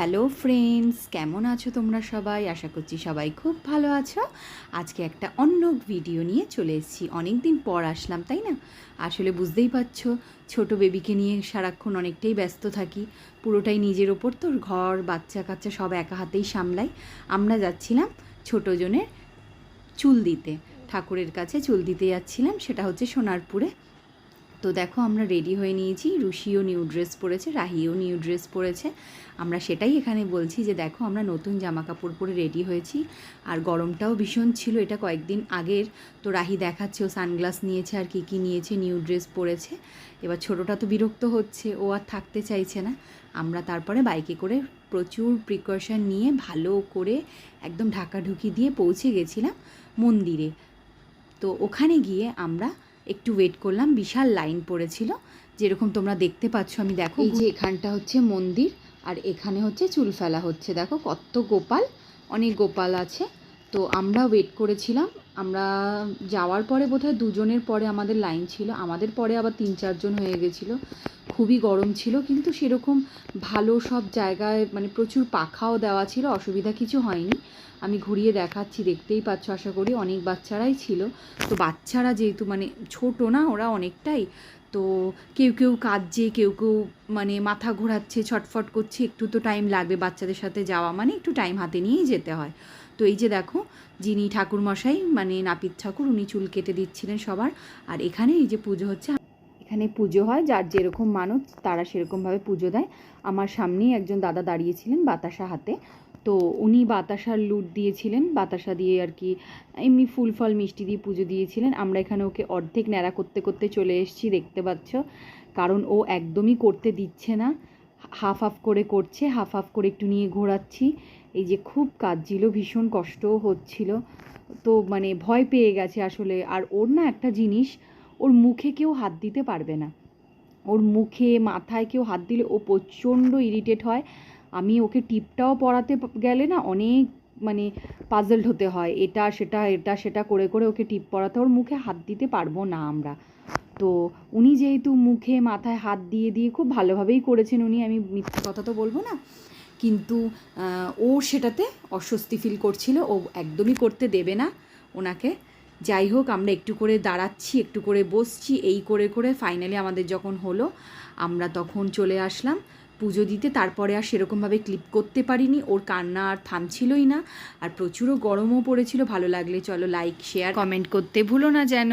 Hello friends কেমন আছো তোমরা সবাই? আশা করছি সবাই খুব ভালো আছো। আজকে একটা অন্য ভিডিও নিয়ে চলে এসেছি। অনেক দিন পর আসলাম, তাই না? আসলে বুঝতেই পারছ, ছোট বেবিকে নিয়ে সারাক্ষণ অনেকটাই ব্যস্ত থাকি। পুরোটাই নিজের ওপর তো, ঘর বাচ্চা কাচ্চা সব একা হাতেই সামলাই। আমরা যাচ্ছিলাম ছোটো জনের চুল দিতে। ঠাকুরের কাছে চুল দিতে যাচ্ছিলাম, সেটা হচ্ছে সোনারপুরে। তো দেখো আমরা রেডি হয়ে নিয়েছি। রুশিও নিউ ড্রেস পরেছে, রাহিও নিউ ড্রেস পরেছে। আমরা সেটাই এখানে বলছি যে দেখো আমরা নতুন জামা কাপড় পরে রেডি হয়েছি। আর গরমটাও ভীষণ ছিল, এটা কয়েকদিন আগের। তো রাহি দেখাচ্ছে, ও সানগ্লাস নিয়েছে আর কী কী নিয়েছে নিউ ড্রেস পরেছে। এবার ছোটোটা তো বিরক্ত হচ্ছে, ও আর থাকতে চাইছে না। আমরা তারপরে বাইকে করে প্রচুর প্রিকশন নিয়ে ভালো করে একদম ঢাকাঢুকি দিয়ে পৌঁছে গেছিলাম মন্দিরে। তো ওখানে গিয়ে আমরা একটু ওয়েট করলাম বিশাল লাইন পড়েছিল যেরকম তোমরা দেখতে পাচ্ছ আমি দেখো এই যে এখানটা হচ্ছে মন্দির আর এখানে হচ্ছে চুল ফেলা হচ্ছে। দেখো কত গোপাল অনেক গোপাল আছে। তো আমরা ওয়েট করেছিলাম আমরা যাওয়ার পরে বোধহয় দুজনের পরে আমাদের লাইন ছিল। আমাদের পরে আবার তিন চারজন হয়ে গেছিল। খুবই গরম ছিল কিন্তু সেরকম ভালো সব জায়গায় মানে প্রচুর পাখাও দেওয়া ছিল অসুবিধা কিছু হয়নি। আমি ঘুরিয়ে দেখাচ্ছি, দেখতেই পাচ্ছ, আশা করি অনেক বাচ্চারাই ছিল। তো বাচ্চারা যেহেতু মানে ছোট না, ওরা অনেকটাই। তো কেউ কেউ কাঁদছে, কেউ কেউ মানে মাথা ঘোরাচ্ছে, ছটফট করছে, একটু তো টাইম লাগবে বাচ্চাদের সাথে যাওয়া। মানে একটু টাইম হাতে নিয়েই যেতে হয়। তো এই যে দেখো, যিনি ঠাকুরমশাই মানে নাপিত ঠাকুর, উনি চুল কেটে দিচ্ছিলেন সবার। আর এখানে এই যে পুজো হচ্ছে, এখানে পুজো হয়, যার যেরকম মানত, তারা সেরকমভাবে পুজো দেয়। আমার সামনেই একজন দাদা দাঁড়িয়েছিলেন বাতাসা হাতে। তো উনি বাতাসার লুট দিয়েছিলেন, বাতাসা দিয়ে আর কি এমনি ফুল ফল, মিষ্টি দিয়ে পুজো দিয়েছিলেন। আমরা এখানে ওকে অর্ধেক ন্যাড়া করতে করতে চলে এসেছি, দেখতে পাচ্ছ। কারণ ও একদমই করতে দিচ্ছে না। হাফ হাফ করে করছে, হাফ হাফ করে একটু নিয়ে ঘোরাচ্ছি। এই যে খুব কাঁদছিল, ভীষণ কষ্টও হচ্ছিল। তো মানে ভয় পেয়ে গেছে আসলে। আর ওর না একটা জিনিস, ওর মুখে কেউ হাত দিতে পারবে না। ওর মুখে, মাথায় কেউ হাত দিলে ও প্রচণ্ড ইরিটেট হয়। আমি ওকে টিপটাও পড়াতে গেলে না অনেক মানে পাজলড হতে হয়। এটা, সেটা এটা, সেটা করে করে ওকে টিপ পড়াতে ওর মুখে হাত দিতে পারব না আমরা। তো উনি যেহেতু মুখে, মাথায় হাত দিয়ে দিয়ে খুব ভালোভাবেই করেছেন উনি, আমি মিথ্যে কথা তো বলব না। কিন্তু ও সেটাতে অস্বস্তি ফিল করছিল। ও একদমই করতে দেবে না ওনাকে। যাই হোক, আমরা একটু করে দাঁড়াচ্ছি, একটু করে বসছি। এই করে করে ফাইনালি আমাদের যখন হলো, আমরা তখন চলে আসলাম। পুজো দিতে, তারপরে আর সেরকমভাবে ক্লিপ করতে পারিনি। ওর কান্না আর থামছিলই না। আর প্রচুরও গরমও পড়েছিল। ভালো লাগলে চলো লাইক শেয়ার কমেন্ট করতে ভুলো না যেন।